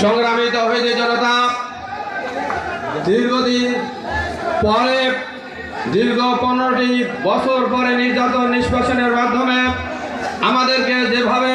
সংগ্রামী তহিদি জনতা। দীর্ঘদিন পরে দীর্ঘ পনেরোটি বছর পরে নির্যাতন নিষ্কাশনের মাধ্যমে আমাদেরকে যেভাবে